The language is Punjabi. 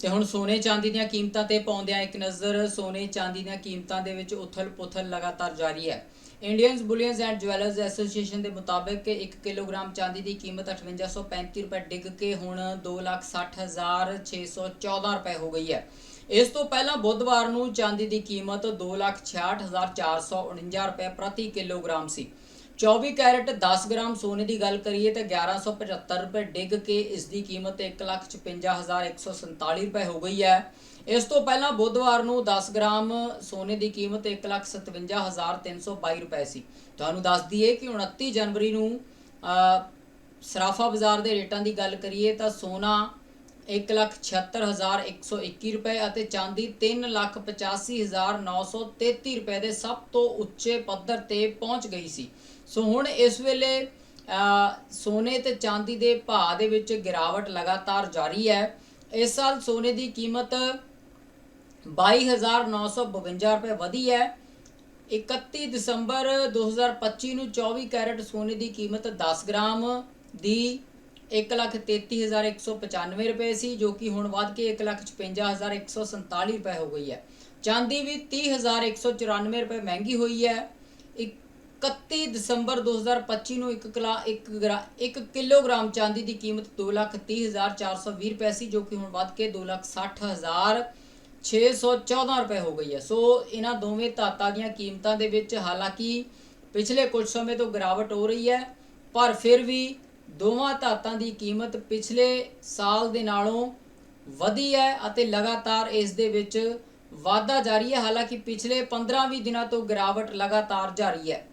ਤੇ ਹੁਣ ਸੋਨੇ ਚਾਂਦੀ ਦੀਆਂ ਕੀਮਤਾਂ ਤੇ ਪਾਉਂਦਿਆਂ ਇੱਕ ਨਜ਼ਰ ਸੋਨੇ ਚਾਂਦੀ ਦੀਆਂ ਕੀਮਤਾਂ ਦੇ ਵਿੱਚ ਉਥਲ-ਪੁਥਲ ਲਗਾਤਾਰ ਜਾਰੀ ਹੈ। Indians bullions and jewellers association ਦੇ ਮੁਤਾਬਕ 1 ਕਿਲੋਗ੍ਰਾਮ ਚਾਂਦੀ ਦੀ ਕੀਮਤ 5835 ਰੁਪਏ ਡਿੱਗ ਕੇ ਹੁਣ 260614 ਰੁਪਏ ਹੋ ਗਈ ਹੈ। ਇਸ ਤੋਂ ਪਹਿਲਾਂ ਬੁੱਧਵਾਰ ਨੂੰ ਚਾਂਦੀ ਦੀ ਕੀਮਤ 266449 ਰੁਪਏ ਪ੍ਰਤੀ ਕਿਲੋਗ੍ਰਾਮ ਸੀ। 24 ਕੈਰਟ 10 ਗ੍ਰਾਮ ਸੋਨੇ ਦੀ ਗੱਲ ਕਰੀਏ ਤਾਂ 1175 ਰੁਪਏ ਡਿੱਗ ਕੇ ਇਸ ਦੀ ਕੀਮਤ 155147 ਰੁਪਏ ਹੋ ਗਈ ਹੈ। ਇਸ ਤੋਂ ਪਹਿਲਾਂ ਬੁੱਧਵਾਰ ਨੂੰ 10 ਗ੍ਰਾਮ ਸੋਨੇ ਦੀ ਕੀਮਤ 157322 ਰੁਪਏ ਸੀ। ਤੁਹਾਨੂੰ ਦੱਸ ਦਈਏ ਕਿ 29 ਜਨਵਰੀ ਨੂੰ ਸਰਾਫਾ ਬਾਜ਼ਾਰ ਦੇ ਰੇਟਾਂ ਦੀ ਗੱਲ ਕਰੀਏ ਤਾਂ ਸੋਨਾ 176121 ਰੁਪਏ ਅਤੇ ਚਾਂਦੀ 385933 ਰੁਪਏ ਦੇ ਸਭ ਤੋਂ ਉੱਚੇ ਪੱਧਰ ਤੇ ਪਹੁੰਚ ਗਈ ਸੀ। ਸੋ ਹੁਣ ਇਸ ਵੇਲੇ ਸੋਨੇ ਤੇ ਚਾਂਦੀ ਦੇ ਭਾਅ ਦੇ ਵਿੱਚ ਗਿਰਾਵਟ ਲਗਾਤਾਰ ਜਾਰੀ ਹੈ। ਇਸ ਸਾਲ ਸੋਨੇ ਦੀ ਕੀਮਤ 22952 ਰੁਪਏ ਵਧੀ ਹੈ। 31 ਦਸੰਬਰ 2025 ਨੂੰ 24 ਕੈਰਟ ਸੋਨੇ ਦੀ ਕੀਮਤ 10 ਗ੍ਰਾਮ ਦੀ 133195 ਰੁਪਏ ਸੀ, ਜੋ ਕਿ ਹੁਣ ਵੱਧ ਕੇ 155147 ਰੁਪਏ ਹੋ ਗਈ ਹੈ। ਚਾਂਦੀ ਵੀ 30194 ਰੁਪਏ ਮਹਿੰਗੀ ਹੋਈ ਹੈ। 31 ਦਸੰਬਰ 2025 ਨੂੰ 1 ਕਿਲਾ 1 ਗ੍ਰਾ 1 ਕਿਲੋਗ੍ਰਾਮ ਚਾਂਦੀ ਦੀ ਕੀਮਤ 230420 ਰੁਪਏ ਸੀ, ਜੋ ਕਿ ਹੁਣ ਵੱਧ ਕੇ 260000 614 ਰੁਪਏ ਹੋ ਗਈ ਹੈ। ਸੋ ਇਹਨਾਂ ਦੋਵੇਂ ਧਾਤਾਂ ਦੀਆਂ ਕੀਮਤਾਂ ਦੇ ਵਿੱਚ ਹਾਲਾਂਕਿ ਪਿਛਲੇ ਕੁਝ ਸਮੇਂ ਤੋਂ ਗਿਰਾਵਟ ਹੋ ਰਹੀ ਹੈ, ਪਰ ਫਿਰ ਵੀ ਦੋਵਾਂ ਧਾਤਾਂ ਦੀ ਕੀਮਤ ਪਿਛਲੇ ਸਾਲ ਦੇ ਨਾਲੋਂ ਵਧੀ ਹੈ ਅਤੇ ਲਗਾਤਾਰ ਇਸ ਦੇ ਵਿੱਚ ਵਾਧਾ ਜਾਰੀ ਹੈ। ਹਾਲਾਂਕਿ ਪਿਛਲੇ 15-20 ਦਿਨਾਂ ਤੋਂ ਗਿਰਾਵਟ ਲਗਾਤਾਰ ਜਾਰੀ ਹੈ।